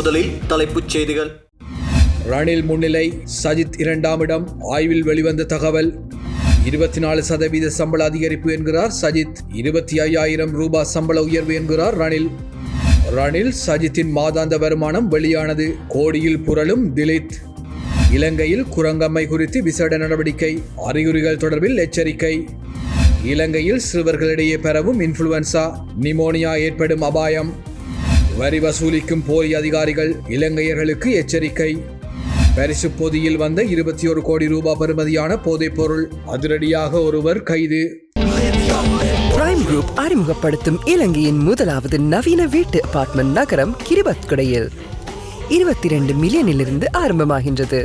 முதலில் தலைப்புச் செய்திகள். ரணில் முன்னிலை சஜித் இரண்டாம் இடம் ஆய்வில் வெளிவந்த தகவல். இருபத்தி நாலு சதவீத சம்பள அதிகரிப்பு என்கிறார் சஜித். இருபத்தி ஐயாயிரம் ரூபாய் சம்பள உயர்வு என்கிறார் ரணில். ரணில் சஜித்தின் மாதாந்த வருமானம் வெளியானது. கோடியில் புரளும் திலித். இலங்கையில் குரங்கம்மை குறித்து விசேட நடவடிக்கை. அறிகுறிகள் தொடர்பில் எச்சரிக்கை. இலங்கையில் சிறுவர்களிடையே பெறவும் இன்ஃபுளுவன்சா நிமோனியா ஏற்படும் அபாயம். வரி வசூலிக்கும் போலி அதிகாரிகள் இலங்கையர்களுக்கு எச்சரிக்கை. பரிசு பொதியில் வந்த இருபத்தி ஒரு கோடி ரூபாய் பெறுமதியான போதைப் பொருள் அதிரடியாக ஒருவர் கைது. பிரைம் குரூப் அறிமுகப்படுத்தும் இலங்கையின் முதலாவது நவீன வீட்டு அபார்ட்மெண்ட் நகரம் கிரிபத்குடையில். இருபத்தி ரெண்டு மில்லியனிலிருந்து ஆரம்பமாகின்றது.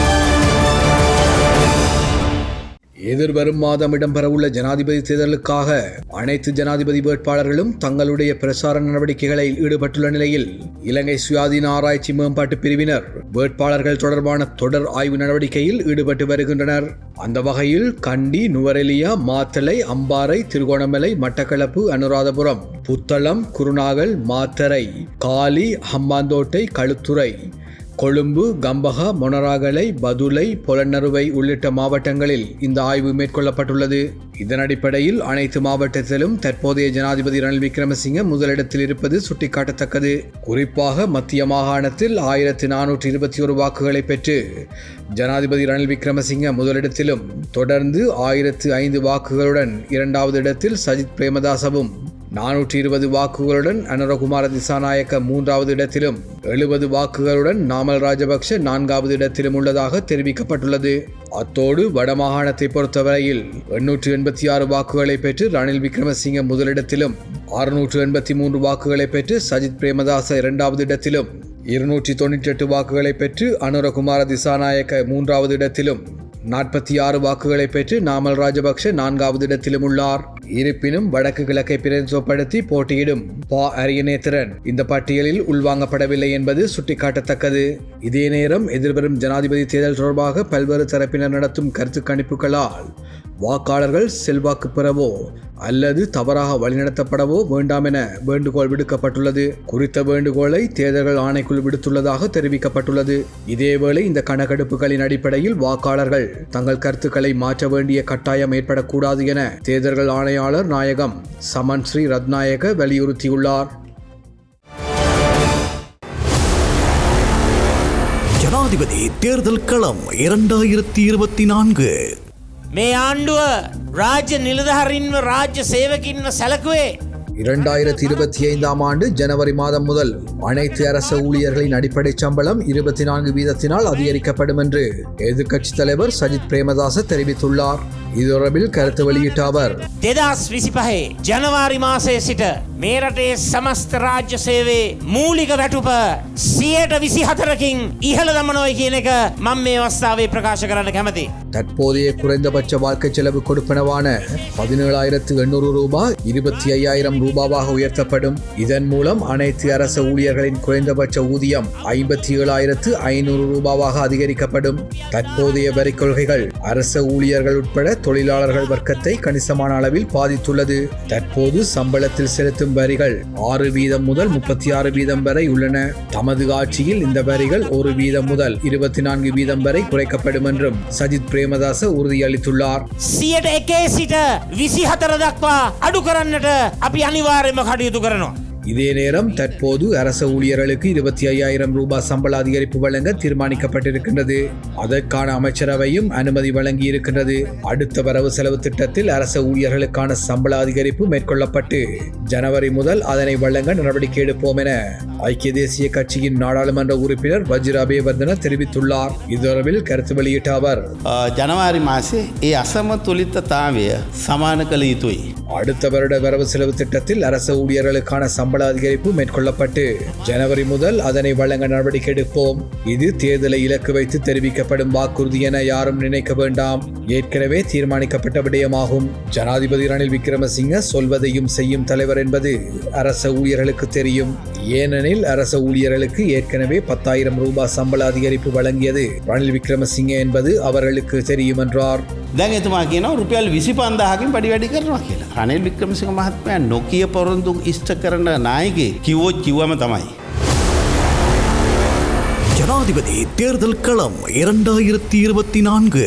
எதிர்வரும் மாதம் இடம்பெறவுள்ள ஜனாதிபதி தேர்தலுக்காக அனைத்து ஜனாதிபதி வேட்பாளர்களும் தங்களுடைய பிரசார நடவடிக்கைகளில் ஈடுபட்டுள்ள நிலையில் இலங்கை சுயாதீன ஆராய்ச்சி மேம்பாட்டு பிரிவினர் வேட்பாளர்கள் தொடர்பான தொடர் ஆய்வு நடவடிக்கையில் ஈடுபட்டு வருகின்றனர். அந்த வகையில் கண்டி நுவரெலியா மாத்தளை அம்பாறை திருகோணமலை மட்டக்களப்பு அனுராதபுரம் புத்தளம் குருநாகல் மாத்தரை காலி ஹம்பாந்தோட்டை களுத்துறை கொழும்பு கம்பகா மொனராகலை பதுளை பொலன்னறுவை உள்ளிட்ட மாவட்டங்களில் இந்த ஆய்வு மேற்கொள்ளப்பட்டுள்ளது. இதன் அடிப்படையில் அனைத்து மாவட்டத்திலும் தற்போதைய ஜனாதிபதி ரணில் விக்ரமசிங்க முதலிடத்தில் இருப்பது சுட்டிக்காட்டத்தக்கது. குறிப்பாக மத்திய மாகாணத்தில் ஆயிரத்தி நானூற்றி இருபத்தி ஒரு வாக்குகளை பெற்று ஜனாதிபதி ரணில் விக்ரமசிங்க முதலிடத்திலும் தொடர்ந்து ஆயிரத்து ஐந்து வாக்குகளுடன் இரண்டாவது இடத்தில் சஜித் பிரேமதாசவும் நானூற்றி இருபது வாக்குகளுடன் அனுரகுமார திசாநாயக்க மூன்றாவது இடத்திலும் எழுபது வாக்குகளுடன் நாமல் ராஜபக்ஷ நான்காவது இடத்திலும் உள்ளதாக தெரிவிக்கப்பட்டுள்ளது. அத்தோடு வடமாகாணத்தை பொறுத்தவரையில் எண்ணூற்று எண்பத்தி ஆறு வாக்குகளை பெற்று ரணில் விக்ரமசிங்க முதலிடத்திலும் அறுநூற்று எண்பத்தி மூன்று வாக்குகளை பெற்று சஜித் பிரேமதாச இரண்டாவது இடத்திலும் இருநூற்றி தொண்ணூற்றி எட்டு வாக்குகளை பெற்று அனுரகுமார திசாநாயக்க மூன்றாவது இடத்திலும் நாற்பத்தி ஆறு வாக்குகளை பெற்று நாமல் ராஜபக்ஷ நான்காவது இடத்திலும் உள்ளார். இருப்பினும் வடக்கு கிழக்கை பிரதிநிதித்துவப்படுத்தி போட்டியிடும் பா அரியநேத்திரன். இந்த பட்டியலில் உள்வாங்கப்படவில்லை என்பது சுட்டிக்காட்டத்தக்கது. இதே நேரம் எதிர்வரும் ஜனாதிபதி தேர்தல் தொடர்பாக பல்வேறு தரப்பினர் நடத்தும் கருத்து கணிப்புகளால் வாக்காளர்கள் செல்வாக்கு பெறவோ அல்லது தவறாக வழிநடத்தப்படவோ வேண்டாம் என வேண்டுகோள் விடுக்கப்பட்டுள்ளது. குறித்த வேண்டுகோளை தேர்தல்கள் ஆணைக்குழு விடுத்துள்ளதாக தெரிவிக்கப்பட்டுள்ளது. இதேவேளை இந்த கணக்கெடுப்புகளின் அடிப்படையில் வாக்காளர்கள் தங்கள் கருத்துக்களை மாற்ற வேண்டிய கட்டாயம் ஏற்படக்கூடாது என தேர்தல்கள் ஆணையாளர் நாயகம் சமன் ஸ்ரீ ரத்நாயக வலியுறுத்தியுள்ளார். ஜனாதிபதி தேர்தல் களம் இரண்டாயிரத்தி இருபத்தி நான்கு. මේ ආණ්ඩුව රාජ්‍ය නිලධහරින්ව රාජ්‍ය සේවකින්ව සැලකුවේ இரண்டாயிரத்தி இருபத்தி ஐந்தாம் ஆண்டு ஜனவரி மாதம் முதல் அனைத்து அரசு ஊழியர்களின் அடிப்படை சம்பளம் இருபத்தி நான்கு வீதத்தினால் அதிகரிக்கப்படும் என்று எதிர்க்கட்சித் தலைவர் சஜித் பிரேமதாச தெரிவித்துள்ளார் இது தொடர்பில் கருத்து வெளியிட்ட அவர் දෙදස් විසිපහේ ජනවාරි මාසය සිට මේ රටේ සමස්ත රාජ්‍ය සේවේ මූලික වැටුප සියයට විසි හතරකින් ඉහළ දමනොයි කියන එක මං මේ අවස්ථාවේ ප්‍රකාශ කරන්න කැමති. தற்போதைய குறைந்தபட்ச வாழ்க்கை செலவு கொடுப்பனவான பதினேழாயிரத்து எண்ணூறு ரூபாய் இருபத்தி ஐயாயிரம் ரூபாவாக உயர்த்தப்படும் இதன் மூலம் அனைத்து அரசு ஊழியர்களின் குறைந்தபட்ச ஊதியம் ஐம்பத்தி ஏழாயிரத்து ஐநூறு ரூபாவாக அதிகரிக்கப்படும் தற்போதைய வரி கொள்கைகள் அரசு ஊழியர்கள் உட்பட தொழிலாளர்கள் வர்க்கத்தை கணிசமான அளவில் பாதித்துள்ளது தற்போது சம்பளத்தில் செலுத்தும் வரிகள் ஆறு வீதம் முதல் முப்பத்தி ஆறு வீதம் வரை உள்ளன தமது ஆட்சியில் இந்த வரிகள் ஒரு வீதம் முதல் இருபத்தி நான்கு வீதம் வரை குறைக்கப்படும் என்றும் சஜித் பிரேமதாச உறுதியளித்துள்ளார் සියට එකේ සිට විසි හතර දක්වා අඩු කරන්නට අපි අනිවාර්යම කටයුතු කරනවා. இதே நேரம் தற்போது அரச ஊழியர்களுக்கு இருபத்தி ஐயாயிரம் ரூபாய் சம்பள அதிகரிப்பு வழங்க தீர்மானிக்கப்பட்டிருக்கின்றது. அதற்கான அமைச்சரவையும் அனுமதி வழங்கி இருக்கின்றது அடுத்த வரவு செலவு திட்டத்தில் அரச ஊழியர்களுக்கான சம்பள அதிகரிப்பு மேற்கொள்ளப்பட்டு ஜனவரி முதல் அதனை வழங்க நடவடிக்கை எடுப்போம் என ஐக்கிய தேசிய கட்சியின் நாடாளுமன்ற உறுப்பினர் வஜ்ர அபயவர்தன தெரிவித்துள்ளார். இதுதொடர்பில் கருத்து வெளியிட்ட அவர் ஜனவரி மாசே ஏ அசம தாவிய சமான கலித்துய் அடுத்த வருட வரவு செலவு திட்டத்தில் அரச ஊழியர்களுக்கான சம்பள சம்பள அதிகரிப்பு மேற்கொள்ளப்பட்டு ஜனவரி முதல் அதனை வழங்க நடவடிக்கை எடுப்போம். இது தேர்தலை இலக்கு வைத்து தெரிவிக்கப்படும் வாக்குறுதி என யாரும் நினைக்க வேண்டாம். ஏற்கனவே தீர்மானிக்கப்பட்ட விடயமாகும். ஜனாதிபதி ரணில் விக்ரமசிங்க சொல்வதையும் செய்யும் தலைவர் என்பது அரச ஊழியர்களுக்கு தெரியும். ஏனெனில் அரச ஊழியர்களுக்கு ஏற்கனவே பத்தாயிரம் ரூபாய் சம்பள அதிகரிப்பு வழங்கியது ரணில் விக்ரமசிங்க என்பது அவர்களுக்கு தெரியும் என்றார் දැන් එතුමා කියනවා රුපියල් විසි පන්දාහකින් පඩි වැඩි කරනවා කියලා. රනිල් වික්‍රමසිංහ මහත්මයා නොකිය පොරොන්දු ඉෂ්ට කරන නායගේ කිව්වොත් කිව්වම තමයි. ஜனாதிபதி தேர்தல் களம் இரண்டாயிரத்தி இருபத்தி நான்கு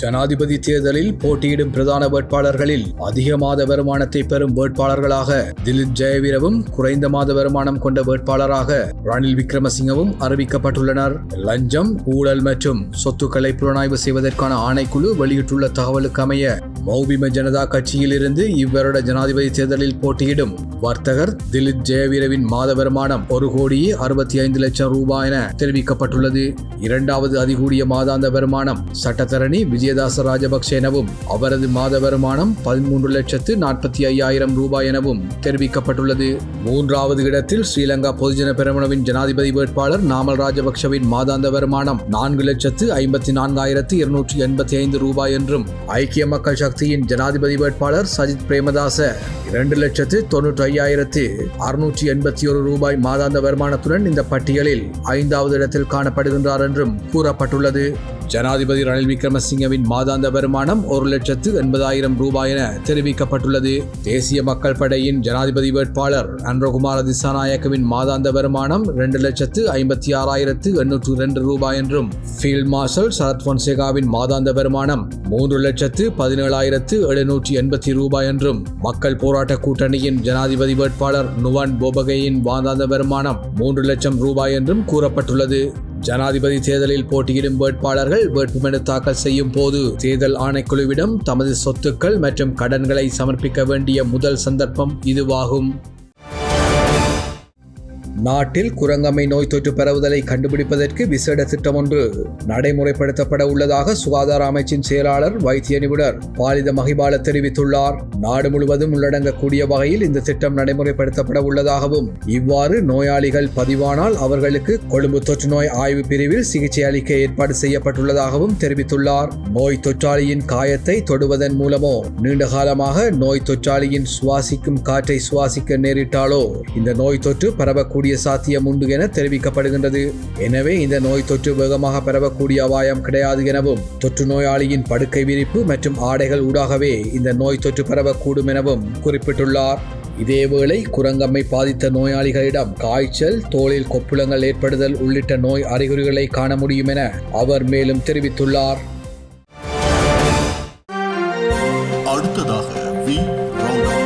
ஜனாதிபதி தேர்தலில் போட்டியிடும் பிரதான வேட்பாளர்களில் அதிக மாத வருமானத்தை பெறும் வேட்பாளர்களாக திலீப் ஜெயவீரவும் குறைந்த மாத வருமானம் கொண்ட வேட்பாளராக ரணில் விக்ரமசிங்கவும் அறிவிக்கப்பட்டுள்ளனர். லஞ்சம் ஊழல் மற்றும் சொத்துக்களை புலனாய்வு செய்வதற்கான ஆணைக்குழு வெளியிட்டுள்ள தகவலுக்கு அமைய மௌபிம ஜனதா கட்சியிலிருந்து இவ்வருட ஜனாதிபதி தேர்தலில் போட்டியிடும் வர்த்தகர் திலீப் ஜெயவீரவின் மாத வருமானம் ஒரு கோடியே அறுபத்தி ஐந்து லட்சம் ரூபாய் என தெரிவிக்கப்பட்டுள்ளது. இரண்டாவது அதிகூடிய மாதாந்த வருமானம் சட்டத்தரணி விஜயதாச ராஜபக்ஷ எனவும் அவரது மாத வருமானம் பதிமூன்று லட்சத்து நாற்பத்தி ஐயாயிரம் ரூபாய் எனவும் தெரிவிக்கப்பட்டுள்ளது. மூன்றாவது இடத்தில் ஸ்ரீலங்கா பொதுஜன பெருமனவின் ஜனாதிபதி வேட்பாளர் நாமல் ராஜபக்ஷவின் மாதாந்த வருமானம் நான்கு லட்சத்து ஐம்பத்தி நான்காயிரத்து இருநூற்றி எண்பத்தி ஐந்து ரூபாய் என்றும் ஐக்கிய மக்கள் சக்தியின் ஜனாதிபதி வேட்பாளர் சஜித் பிரேமதாச இரண்டு லட்சத்து தொன்னூற்றி ஐயாயிரத்து அறுநூற்றி எண்பத்தி ஒரு ரூபாய் மாதாந்த வருமானத்துடன் இந்த பட்டியலில் ஐந்தாவது இடத்தில் காணப்படுகின்றார் என்றும் கூறப்பட்டுள்ளது. ஜனாதிபதி ரணில் விக்ரமசிங்கவின் மாதாந்த வருமானம் ஒரு லட்சத்து எண்பதாயிரம் ரூபாய் என தெரிவிக்கப்பட்டுள்ளது. தேசிய மக்கள் படையின் ஜனாதிபதி வேட்பாளர் அன்றகுமார திசாநாயக்கவின் மாதாந்த வருமானம் இரண்டு லட்சத்து ஐம்பத்தி ஆறாயிரத்து எண்ணூற்று இரண்டு ரூபாய் என்றும் ஃபீல்ட் மார்ஷல் சரத் பொன்சேகாவின் மாதாந்த வருமானம் மூன்று லட்சத்து பதினேழாயிரத்து எழுநூற்றி எண்பத்தி ரூபாய் என்றும் மக்கள் போராட்ட கூட்டணியின் ஜனாதிபதி வேட்பாளர் நுவான் போபகையின் மாதாந்த வருமானம் மூன்று லட்சம் ரூபாய் என்றும் கூறப்பட்டுள்ளது. ஜனாதிபதி தேர்தலில் போட்டியிடும் வேட்பாளர்கள் வேட்புமனு தாக்கல் செய்யும் போது தேர்தல் ஆணைக்குழுவிடம் தமது சொத்துக்கள் மற்றும் கடன்களை சமர்ப்பிக்க வேண்டிய முதல் சந்தர்ப்பம் இதுவாகும். நாட்டில் குரங்கம்மை நோய் தொற்று பரவுதலை கண்டுபிடிப்பதற்கு விசேட திட்டம் ஒன்று. நடைமுறைப்படுத்தப்பட உள்ளதாக சுகாதார அமைச்சின் செயலாளர் வைத்திய நிபுணர் பாலித மகிபால தெரிவித்துள்ளார். நாடு முழுவதும் உள்ளடங்கக்கூடிய வகையில் இந்த திட்டம் நடைமுறைப்படுத்தப்பட உள்ளதாகவும் இவ்வாறு நோயாளிகள் பதிவானால் அவர்களுக்கு கொழும்பு தொற்று நோய் ஆய்வு பிரிவில் சிகிச்சை அளிக்க ஏற்பாடு செய்யப்பட்டுள்ளதாகவும் தெரிவித்துள்ளார். நோய் தொற்றாளியின் காயத்தை தொடுவதன் மூலமோ நீண்ட காலமாக நோய் தொற்றாளியின் சுவாசிக்கும் காற்றை சுவாசிக்க நேரிட்டாலோ இந்த நோய் தொற்று பரவக்கூடிய சாத்தியம் உண்டு என தெரிவிக்கப்படுகின்றது. எனவே இந்த நோய் தொற்று வேகமாக பரவக்கூடிய அபாயம் கிடையாது எனவும் தொற்று நோயாளியின் படுக்கை விரிப்பு மற்றும் ஆடைகள் ஊடாகவே இந்த நோய் தொற்று பரவக்கூடும் எனவும் குறிப்பிட்டுள்ளார். இதேவேளை குரங்கம்மை பாதித்த நோயாளிகளிடம் காய்ச்சல் தோளில் கொப்புளங்கள் ஏற்படுதல் உள்ளிட்ட நோய் அறிகுறிகளை காண முடியும் என அவர் மேலும் தெரிவித்துள்ளார். அடுத்ததாக வி. ரவுண்ட்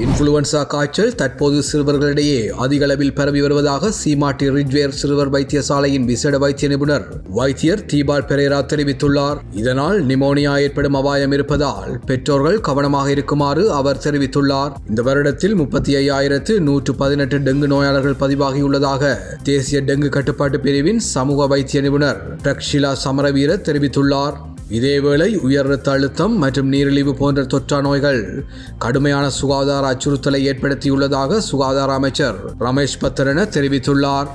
இன்ஃப்ளூவன்சா காய்ச்சல் தற்போது சிறுவர்களிடையே அதிக அளவில் பரவி வருவதாக சீமாட்டி ரிட்வேர் சிறுவர் வைத்தியசாலையின் விசேட வைத்திய நிபுணர் வைத்தியர் தீபால் பெரேரா தெரிவித்துள்ளார். இதனால் நிமோனியா ஏற்படும் அபாயம் இருப்பதால் பெற்றோர்கள் கவனமாக இருக்குமாறு அவர் தெரிவித்துள்ளார். இந்த வருடத்தில் முப்பத்தி ஐயாயிரத்து நூற்று பதினெட்டு டெங்கு நோயாளர்கள் பதிவாகியுள்ளதாக தேசிய டெங்கு கட்டுப்பாட்டு பிரிவின் சமூக வைத்திய நிபுணர் பிரக்ஷிலா சமரவீர தெரிவித்துள்ளார். இதேவேளை உயர் ரத்த அழுத்தம் மற்றும் நீரிழிவு போன்ற தொற்றா நோய்கள் கடுமையான சுகாதார அச்சுறுத்தலை ஏற்படுத்தியுள்ளதாக சுகாதார அமைச்சர் ரமேஷ் பத்திரன தெரிவித்துள்ளார்.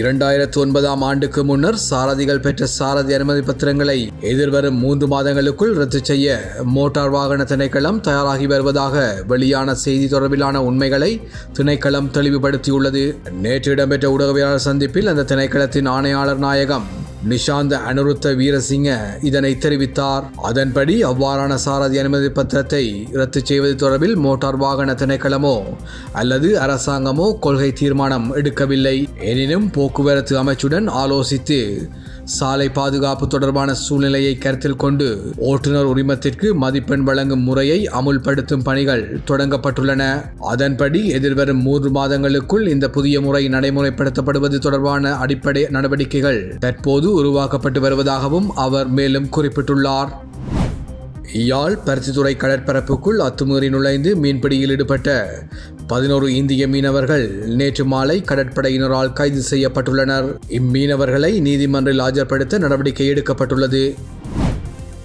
இரண்டாயிரத்து ஒன்பதாம் ஆண்டுக்கு முன்னர் சாரதிகள் பெற்ற சாரதி அனுமதி பத்திரங்களை எதிர்வரும் மூன்று மாதங்களுக்குள் ரத்து செய்ய மோட்டார் வாகன திணைக்களம் தயாராகி வருவதாக வெளியான செய்தி தொடர்பிலான உண்மைகளை திணைக்களம் தெளிவுபடுத்தியுள்ளது. நேற்று இடம்பெற்ற ஊடகவியலாளர் சந்திப்பில் அந்த திணைக்களத்தின் ஆணையாளர் நாயகம் நிஷாந்த அனுருத்த வீரசிங்க இதனை தெரிவித்தார். அதன்படி அவ்வாறான சாரதி அனுமதி பத்திரத்தை ரத்து செய்வது தொடர்பில் மோட்டார் வாகன திணைக்களமோ அல்லது அரசாங்கமோ கொள்கை தீர்மானம் எடுக்கவில்லை. எனினும் போக்குவரத்து அமைச்சுடன் ஆலோசித்து சாலை பாதுகாப்பு தொடர்பான சூழ்நிலையை கருத்தில் கொண்டு ஓட்டுநர் உரிமத்திற்கு மதிப்பெண் வழங்கும் முறையை அமுல்படுத்தும் பணிகள் தொடங்கப்பட்டுள்ளன. அதன்படி எதிர்வரும் மூன்று மாதங்களுக்குள் இந்த புதிய முறை நடைமுறைப்படுத்தப்படுவது தொடர்பான அடிப்படை நடவடிக்கைகள் தற்போது உருவாக்கப்பட்டு வருவதாகவும் அவர் மேலும் குறிப்பிட்டுள்ளார். யாழ் பருத்தித்துறை கடற்பரப்புக்குள் அத்துமீறி நுழைந்து மீன்பிடியில் ஈடுபட்ட பதினோரு இந்திய மீனவர்கள் நேற்று மாலை கடற்படையினரால் கைது செய்யப்பட்டுள்ளனர். இம்மீனவர்களை நீதிமன்றில் ஆஜர்படுத்த நடவடிக்கை எடுக்கப்பட்டுள்ளது.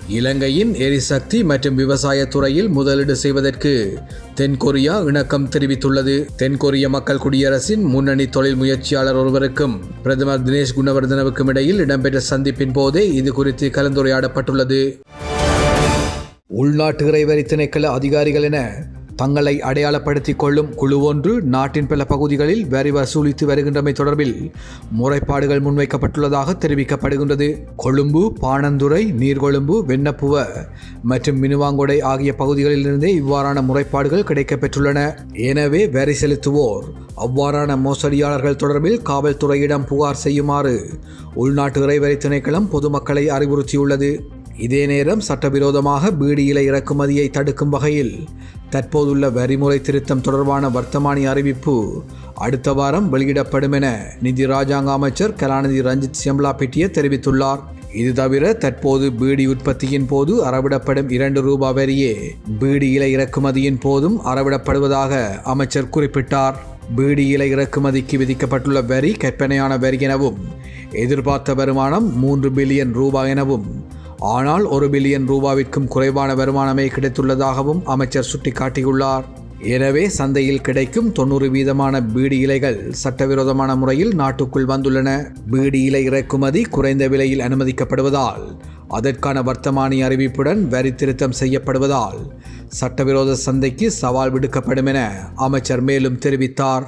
இலங்கையின் எரிசக்தி மற்றும் விவசாய துறையில் முதலீடு செய்வதற்கு தென்கொரியா இணக்கம் தெரிவித்துள்ளது. தென்கொரிய மக்கள் குடியரசின் முன்னணி தொழில் முயற்சியாளர் ஒருவருக்கும் பிரதமர் தினேஷ் குணவர்தனவுக்கும் இடையில் இடம்பெற்ற சந்திப்பின் போதே இது குறித்து கலந்துரையாடப்பட்டுள்ளது. உள்நாட்டு இறைவரி திணைக்கள அதிகாரிகள் என தங்களை அடையாளப்படுத்திக் கொள்ளும் குழு ஒன்று நாட்டின் பல பகுதிகளில் வரி வசூலித்து வருகின்றமை தொடர்பில் முறைப்பாடுகள் முன்வைக்கப்பட்டுள்ளதாக தெரிவிக்கப்படுகின்றது. கொழும்பு பாணந்துறை நீர்கொழும்பு வெண்ணப்புவ மற்றும் மினுவாங்கொடை ஆகிய பகுதிகளிலிருந்தே இவ்வாறான முறைப்பாடுகள் கிடைக்கப்பெற்றுள்ளன. எனவே வரி செலுத்துவோர் அவ்வாறான மோசடியாளர்கள் தொடர்பில் காவல்துறையிடம் புகார் செய்யுமாறு உள்நாட்டு இறைவரி திணைக்களம் பொதுமக்களை அறிவுறுத்தியுள்ளது. இதே நேரம் சட்டவிரோதமாக பீடியிலை இறக்குமதியை தடுக்கும் வகையில் தற்போதுள்ள வரிமுறை திருத்தம் தொடர்பான வர்த்தமானி அறிவிப்பு அடுத்த வாரம் வெளியிடப்படும் என நிதி ராஜாங்க அமைச்சர் கலாநிதி ரஞ்சித் சிம்லாபிட்டிய தெரிவித்துள்ளார். இது தவிர தற்போது பீடி உற்பத்தியின் போது அறவிடப்படும் இரண்டு ரூபாய் வரியே பீடி இலை இறக்குமதியின் போதும் அறவிடப்படுவதாக அமைச்சர் குறிப்பிட்டார். பீடி இலை இறக்குமதிக்கு விதிக்கப்பட்டுள்ள வரி கற்பனையான வரி எனவும் எதிர்பார்த்த வருமானம் மூன்று பில்லியன் ரூபாய் எனவும் ஆனால் ஒரு பில்லியன் ரூபாவிற்கும் குறைவான வருமானமே கிடைத்துள்ளதாகவும் அமைச்சர் சுட்டிக்காட்டியுள்ளார். எனவே சந்தையில் கிடைக்கும் தொண்ணூறு வீதமான பீடி இலைகள் சட்டவிரோதமான முறையில் நாட்டுக்குள் வந்துள்ளன. பீடி இலை இறக்குமதி குறைந்த விலையில் அனுமதிக்கப்படுவதால் அதற்கான வர்த்தமானி அறிவிப்புடன் வரி திருத்தம் செய்யப்படுவதால் சட்டவிரோத சந்தைக்கு சவால் விடுக்கப்படும் என அமைச்சர் மேலும் தெரிவித்தார்.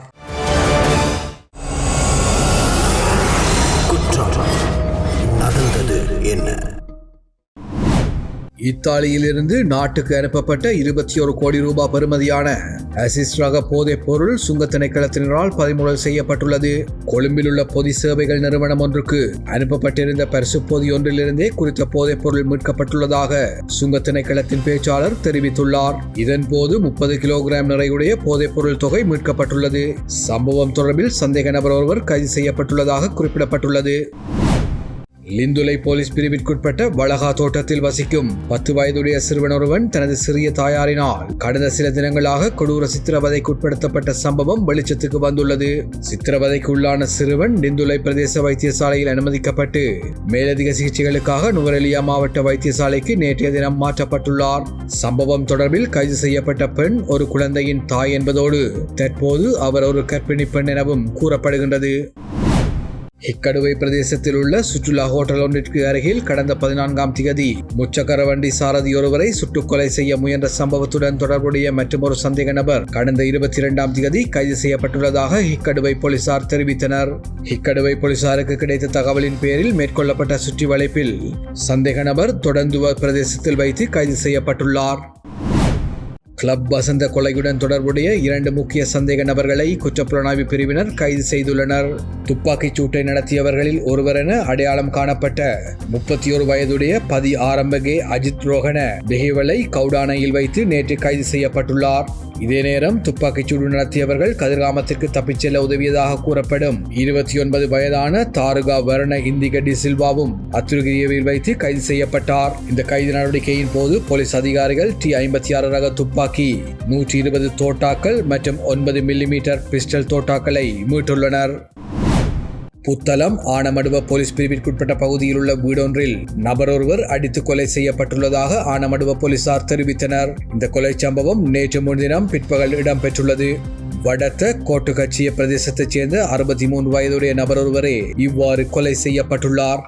இத்தாலியிலிருந்து நாட்டுக்கு அனுப்பப்பட்ட இருபத்தி ஒரு கோடி ரூபாய் பெறுமதியான அசிஸ் ரக போதைப் பொருள் சுங்க திணைக்களத்தினரால் பறிமுதல் செய்யப்பட்டுள்ளது. கொழும்பில் உள்ள பொதி சேவைகள் நிறுவனம் ஒன்றுக்கு அனுப்பப்பட்டிருந்த பரிசு பொதி ஒன்றிலிருந்தே குறித்த போதைப் பொருள் மீட்கப்பட்டுள்ளதாக சுங்க திணைக்களத்தின் பேச்சாளர் தெரிவித்துள்ளார். இதன்போது முப்பது கிலோகிராம் நிறையுடைய போதைப் பொருள் தொகை மீட்கப்பட்டுள்ளது. சம்பவம் தொடர்பில் சந்தேக நபர் ஒருவர் கைது செய்யப்பட்டுள்ளதாக குறிப்பிடப்பட்டுள்ளது. லிந்துலை போலீஸ் பிரிவிற்குட்பட்ட வளகா தோட்டத்தில் வசிக்கும் பத்து வயதுடைய சிறுவன் ஒருவன் தனது சிறிய தாயாரினால் கடந்த சில தினங்களாக கொடூர சித்திரவதைக்கு உட்படுத்தப்பட்ட சம்பவம் வெளிச்சத்துக்கு வந்துள்ளது. சித்திரவதைக்கு உள்ளான சிறுவன் லிந்துலை பிரதேச வைத்தியசாலையில் அனுமதிக்கப்பட்டு மேலதிக சிகிச்சைகளுக்காக நுவரெலியா மாவட்ட வைத்தியசாலைக்கு நேற்றைய தினம் மாற்றப்பட்டுள்ளார். சம்பவம் தொடர்பில் கைது செய்யப்பட்ட பெண் ஒரு குழந்தையின் தாய் என்பதோடு தற்போது அவர் ஒரு கர்ப்பிணி பெண் எனவும் கூறப்படுகின்றது. இக்கடுவை பிரதேசத்தில் உள்ள சுற்றுலா ஹோட்டல் ஒன்றிற்கு அருகில் கடந்த பதினான்காம் திகதி முச்சக்கர வண்டி சாரதி ஒருவரை சுட்டுக்கொலை செய்ய முயன்ற சம்பவத்துடன் தொடர்புடைய மற்றொரு சந்தேக நபர் கடந்த இருபத்தி இரண்டாம் திகதி கைது செய்யப்பட்டுள்ளதாக இக்கடுவை போலீசார் தெரிவித்தனர். இக்கடுவை போலீசாருக்கு கிடைத்த தகவலின் பேரில் மேற்கொள்ளப்பட்ட சுற்றி வளைப்பில் சந்தேக நபர் தொடர்ந்து பிரதேசத்தில் வைத்து கைது செய்யப்பட்டுள்ளார். கிளப் வசந்த கொலையுடன் தொடர்புடைய இரண்டு முக்கிய சந்தேக நபர்களை குற்றப்புலனாய்வு பிரிவினர் கைது செய்துள்ளனர். துப்பாக்கிச் சூட்டை நடத்தியவர்களில் ஒருவரென அடையாளம் காணப்பட்ட முப்பத்தி ஒரு வயதுடைய பதி ஆரம்பகே அஜித் ரோகன பெஹேவலை கவுடானையில் வைத்து நேற்று கைது செய்யப்பட்டுள்ளார். இதே நேரம் துப்பாக்கிச் சூடு நடத்தியவர்கள் கதிர்காமத்திற்கு தப்பிச் செல்ல உதவியதாக கூறப்படும். இருபத்தி ஒன்பது வயதான தாருகா வர்ண இந்திக டி சில்வாவும் அத்துருகிரியவில் வைத்து கைது செய்யப்பட்டார். இந்த கைது நடவடிக்கையின் போது போலீஸ் அதிகாரிகள் டி ஐம்பத்தி ஆறு ரக துப்பாக்கி நூற்றி இருபது தோட்டாக்கள் மற்றும் ஒன்பது மில்லிமீட்டர் பிஸ்டல் தோட்டாக்களை மீட்டுள்ளனர். புத்தளம் ஆனமடுவ போலீஸ் பிரிவிற்குட்பட்ட பகுதியில் உள்ள வீடொன்றில் நபர் ஒருவர் அடித்து கொலை செய்யப்பட்டுள்ளதாக ஆனமடுவ போலீசார் தெரிவித்தனர். இந்த கொலை சம்பவம் நேற்று முன்தினம் பிற்பகல் இடம்பெற்றுள்ளது. வடத்த கோட்டு கட்சிய பிரதேசத்தைச் சேர்ந்த அறுபத்தி மூன்று வயதுடைய நபர் ஒருவரே இவ்வாறு கொலை செய்யப்பட்டுள்ளார்.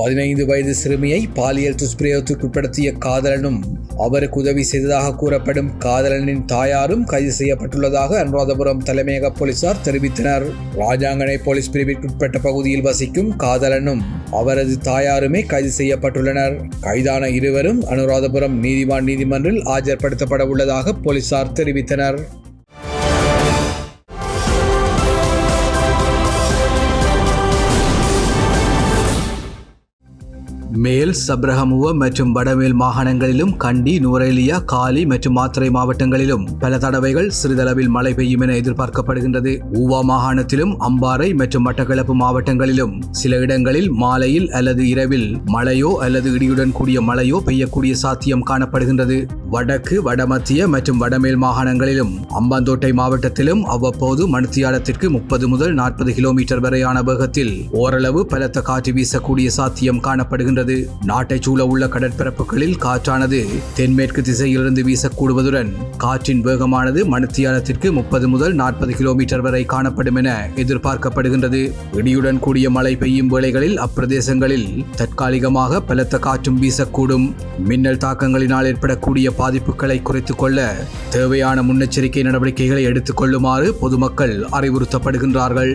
பதினைந்து வயது சிறுமியை பாலியல் துஷ்பிரயோகத்துக்கு உட்படுத்திய காதலனும் அவருக்கு உதவி செய்ததாக கூறப்படும் காதலனின் தாயாரும் கைது செய்யப்பட்டுள்ளதாக அனுராதபுரம் தலைமையக போலீசார் தெரிவித்தனர். ராஜாங்கனை போலீஸ் பிரிவிற்குட்பட்ட பகுதியில் வசிக்கும் காதலனும் அவரது தாயாருமே கைது செய்யப்பட்டுள்ளனர். கைதான இருவரும் அனுராதபுரம் நீதிவான் நீதிமன்றில் ஆஜர்படுத்தப்பட உள்ளதாக போலீசார் தெரிவித்தனர். மேல் சப்ரஹமுவ மற்றும் வடமேல் மாகாணங்களிலும் கண்டி நுவரேலியா காலி மற்றும் மாத்திரை மாவட்டங்களிலும் பல தடவைகள் சிறிதளவில் மழை பெய்யும் என எதிர்பார்க்கப்படுகின்றது. ஊவா மாகாணத்திலும் அம்பாறை மற்றும் மட்டக்களப்பு மாவட்டங்களிலும் சில இடங்களில் மாலையில் அல்லது இரவில் மழையோ அல்லது இடியுடன் கூடிய மழையோ பெய்யக்கூடிய சாத்தியம் காணப்படுகின்றது. வடக்கு வடமத்திய மற்றும் வடமேல் மாகாணங்களிலும் அம்பாந்தோட்டை மாவட்டத்திலும் அவ்வப்போது மணித்தியாலத்திற்கு முப்பது முதல் நாற்பது கிலோமீட்டர் வரையான வேகத்தில் ஓரளவு பலத்த காற்று வீசக்கூடிய சாத்தியம் காணப்படுகின்றது. கூறப்படுகின்றது நாட்டை சூழ உள்ள கடற்பரப்புகளில் காற்றானது தென்மேற்கு திசையிலிருந்து வீசக்கூடுவதுடன் காற்றின் வேகமானது மணித்தியாலத்திற்கு முப்பது முதல் நாற்பது கிலோமீட்டர் வரை காணப்படும் என எதிர்பார்க்கப்படுகின்றது. இடியுடன் கூடிய மழை பெய்யும் வேளைகளில் அப்பிரதேசங்களில் தற்காலிகமாக பலத்த காற்றும் வீசக்கூடும். மின்னல் தாக்கங்களினால் ஏற்படக்கூடிய பாதிப்புகளை குறைத்துக் கொள்ள தேவையான முன்னெச்சரிக்கை நடவடிக்கைகளை எடுத்துக் கொள்ளுமாறு பொதுமக்கள் அறிவுறுத்தப்படுகின்றார்கள்.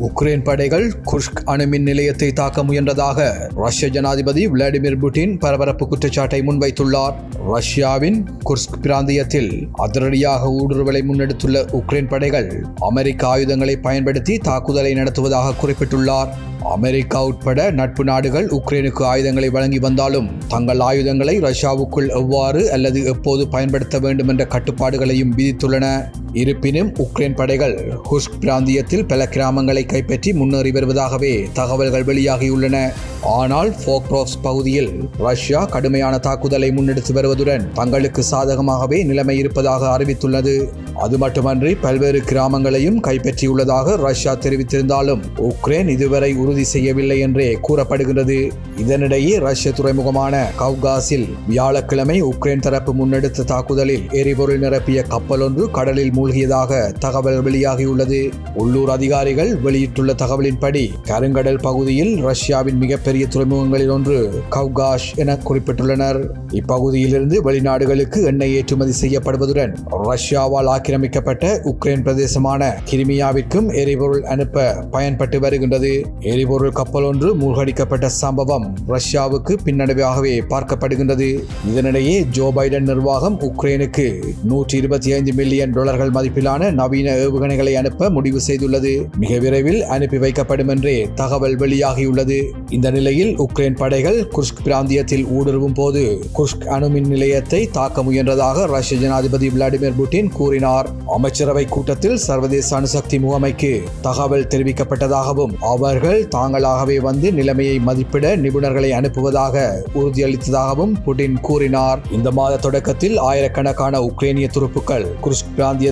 உக்ரைன் படைகள் குர்ஸ்க் அணுமின் நிலையத்தை தாக்க முயன்றதாக ரஷ்ய ஜனாதிபதி விளாடிமிர் புட்டின் பரபரப்பு குற்றச்சாட்டை முன்வைத்துள்ளார். ரஷ்யாவின் குர்ஸ்க் பிராந்தியத்தில் அதிரடியாக ஊடுருவலை முன்னெடுத்துள்ள உக்ரைன் படைகள் அமெரிக்க ஆயுதங்களை பயன்படுத்தி தாக்குதலை நடத்துவதாக குறிப்பிட்டுள்ளார். அமெரிக்கா உட்பட நட்பு நாடுகள் உக்ரைனுக்கு ஆயுதங்களை வழங்கி வந்தாலும் தங்கள் ஆயுதங்களை ரஷ்யாவுக்குள் எவ்வாறு அல்லது எப்போது பயன்படுத்த வேண்டும் என்ற கட்டுப்பாடுகளையும் விதித்துள்ளன. இருப்பினும் உக்ரைன் படைகள் ஹுஸ்க் பிராந்தியத்தில் பல கிராமங்களை கைப்பற்றி முன்னேறி வருவதாகவே தகவல்கள் வெளியாகியுள்ளன. ஆனால் ஃபோக்ரோஸ் பகுதியில் ரஷ்யா கடுமையான தாக்குதலை முன்னெடுத்து வருவதுடன் தங்களுக்கு சாதகமாகவே நிலைமை இருப்பதாக அறிவித்துள்ளது. அது மட்டுமன்றி பல்வேறு கிராமங்களையும் கைப்பற்றியுள்ளதாக ரஷ்யா தெரிவித்திருந்தாலும் உக்ரைன் இதுவரை உறுதி செய்யவில்லை என்றே கூறப்படுகின்றது. இதனிடையே ரஷ்ய துறைமுகமான கவ்காஸில் வியாழக்கிழமை உக்ரைன் தரப்பு முன்னெடுத்த தாக்குதலில் எரிபொருள் நிரப்பிய கப்பல் ஒன்று கடலில் மூழ்கியதாக தகவல் வெளியாகியுள்ளது. உள்ளூர் அதிகாரிகள் வெளியிட்டுள்ள தகவலின்படி கருங்கடல் பகுதியில் ரஷ்யாவின் மிகப்பெரிய துறைமுகங்களில் ஒன்று கவ்காஷ் என குறிப்பிட்டுள்ளனர். இப்பகுதியிலிருந்து வெளிநாடுகளுக்கு எண்ணெய் ஏற்றுமதி செய்யப்படுவதுடன் ரஷ்யாவால் ஆக்கிரமிக்கப்பட்ட உக்ரைன் பிரதேசமான கிரிமியாவிற்கும் எரிபொருள் அனுப்ப பயன்பட்டு வருகின்றது. எரிபொருள் கப்பல் ஒன்று மூழ்கடிக்கப்பட்ட சம்பவம் ரஷ்யாவுக்கு பின்னடைவாகவே பார்க்கப்படுகின்றது. இதனிடையே ஜோ பைடன் நிர்வாகம் உக்ரைனுக்கு நூற்றி இருபத்தி ஐந்து மில்லியன் டாலர்கள் மதிப்பிலான நவீன ஏவுகணைகளை அனுப்ப முடிவு செய்துள்ளது. மிக விரைவில் அனுப்பி வைக்கப்படும் என்றே தகவல் வெளியாகியுள்ளது. இந்த நிலையில் உக்ரைன் படைகள் குர்ஸ்க் பிராந்தியத்தில் ஊடுருவும் போது குர்ஸ்க் அணுமின் நிலையத்தை தாக்க முயன்றதாக ரஷ்ய ஜனாதிபதி விளாடிமிர் புட்டின் கூறினார். அமைச்சரவை கூட்டத்தில் சர்வதேச அணுசக்தி முகமைக்கு தகவல் தெரிவிக்கப்பட்டதாகவும் அவர்கள் தாங்களாகவே வந்து நிலைமையை மதிப்பிட நிபுணர்களை அனுப்புவதாக உறுதியளித்ததாகவும் புட்டின் கூறினார். இந்த மாத தொடக்கத்தில் ஆயிரக்கணக்கான உக்ரைனிய துருப்புக்கள் குர்ஸ்க்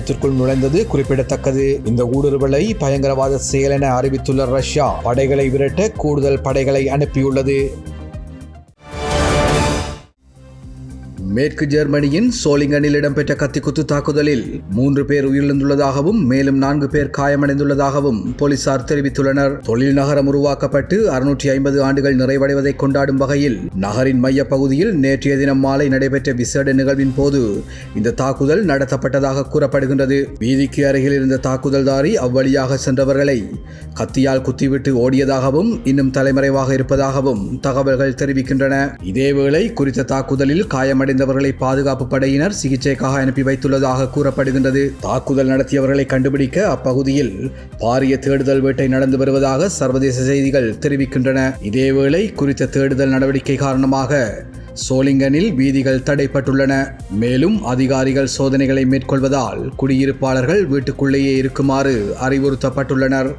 மாநிலத்திற்குள் நுழைந்தது குறிப்பிடத்தக்கது. இந்த ஊடுருவலை பயங்கரவாத செயல் என அறிவித்துள்ள ரஷ்யா படைகளை விரட்ட கூடுதல் படைகளை அனுப்பியுள்ளது. மேற்கு ஜெர்மனியின் சோலிங்கனில் இடம்பெற்ற கத்திக்குத்து தாக்குதலில் மூன்று பேர் உயிரிழந்துள்ளதாகவும் மேலும் நான்கு பேர் காயமடைந்துள்ளதாகவும் போலீசார் தெரிவித்துள்ளனர். தொழில் நகரம் உருவாக்கப்பட்டு அறுநூற்றி ஐம்பது ஆண்டுகள் நிறைவடைவதை கொண்டாடும் வகையில் நகரின் மையப்பகுதியில் நேற்றைய தினம் மாலை நடைபெற்ற விசேட நிகழ்வின் போது இந்த தாக்குதல் நடத்தப்பட்டதாக கூறப்படுகின்றது. வீதிக்கு அருகில் இருந்த தாக்குதல்தாரி அவ்வழியாக சென்றவர்களை கத்தியால் குத்திவிட்டு ஓடியதாகவும் இன்னும் தலைமறைவாக இருப்பதாகவும் தகவல்கள் தெரிவிக்கின்றன. இதேவேளை குறித்த தாக்குதலில் காயமடைந்தவர்களை பாதுகாப்பு படையினர் சிகிச்சைக்காக அனுப்பி வைத்துள்ளதாக கூறப்படுகின்றது. தாக்குதல் நடத்தியவர்களை கண்டுபிடிக்க அப்பகுதியில் பாரிய தேடுதல் வேட்டை நடந்து வருவதாக சர்வதேச செய்திகள் தெரிவிக்கின்றன. இதேவேளை குறித்த தேடுதல் நடவடிக்கை காரணமாக சோலிங்கனில் வீதிகள் தடைப்பட்டுள்ளன. மேலும் அதிகாரிகள் சோதனைகளை மேற்கொள்வதால் குடியிருப்பாளர்கள் வீட்டுக்குள்ளேயே இருக்குமாறு அறிவுறுத்தப்பட்டுள்ளனர்.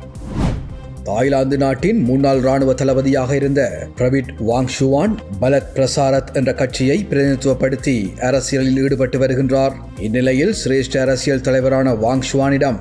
தாய்லாந்து நாட்டின் முன்னாள் ராணுவ தளபதியாக இருந்த பிரவிட் வாங்ஷுவான் பலத் பிரசாரத் என்ற கட்சியை பிரதிநிதித்துவப்படுத்தி அரசியலில் ஈடுபட்டு வருகின்றார். இந்நிலையில் சிரேஷ்ட அரசியல் தலைவரான வாங்ஷுவானிடம்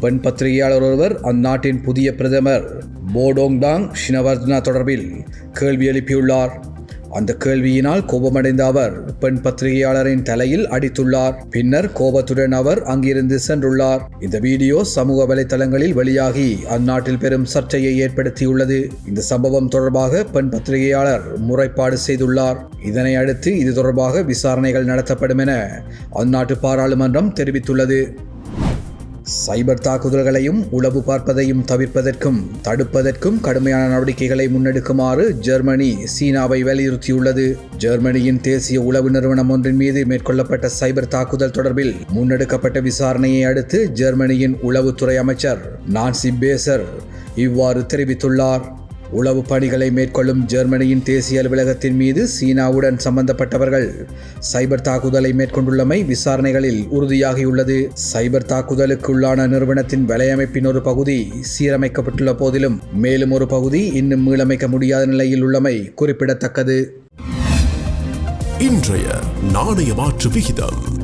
பெண் பத்திரிகையாளர் ஒருவர் அந்நாட்டின் புதிய பிரதமர் போடோங்டாங் ஷினவர்தனா தொடர்பில் கேள்வி எழுப்பியுள்ளார். அந்த கேள்வியினால் கோபமடைந்த அவர் பெண் பத்திரிகையாளரின் தலையில் அடித்துள்ளார். பின்னர் கோபத்துடன் அவர் அங்கிருந்து சென்றுள்ளார். இந்த வீடியோ சமூக வலைதளங்களில் வெளியாகி அந்நாட்டில் பெரும் சர்ச்சையை ஏற்படுத்தியுள்ளது. இந்த சம்பவம் தொடர்பாக பெண் பத்திரிகையாளர் முறைப்பாடு செய்துள்ளார். இதனை அடுத்து இது தொடர்பாக விசாரணைகள் நடத்தப்படும் என அந்நாட்டு பாராளுமன்றம் தெரிவித்துள்ளது. சைபர் தாக்குதல்களையும் உளவு பார்ப்பதையும் தவிர்ப்பதற்கும் தடுப்பதற்கும் கடுமையான நடவடிக்கைகளை முன்னெடுக்குமாறு ஜெர்மனி சீனாவை வலியுறுத்தியுள்ளது. ஜெர்மனியின் தேசிய உளவு நிறுவனம் ஒன்றின் மீது மேற்கொள்ளப்பட்ட சைபர் தாக்குதல் தொடர்பில் முன்னெடுக்கப்பட்ட விசாரணையை அடுத்து ஜெர்மனியின் உளவுத்துறை அமைச்சர் நான்சி பேசர் இவ்வாறு தெரிவித்துள்ளார். உளவு பணிகளை மேற்கொள்ளும் ஜெர்மனியின் தேசிய அலுவலகத்தின் மீது சீனாவுடன் சம்பந்தப்பட்டவர்கள். சைபர் தாக்குதலை மேற்கொண்டுள்ளமை விசாரணைகளில் உறுதியாகியுள்ளது. சைபர் தாக்குதலுக்குள்ளான நிறுவனத்தின் வலையமைப்பின் ஒரு பகுதி சீரமைக்கப்பட்டுள்ள போதிலும் மேலும் ஒரு பகுதி இன்னும் மீளமைக்க முடியாத நிலையில் உள்ளமை குறிப்பிடத்தக்கது. இன்றைய நாணய மாற்று விகிதம்.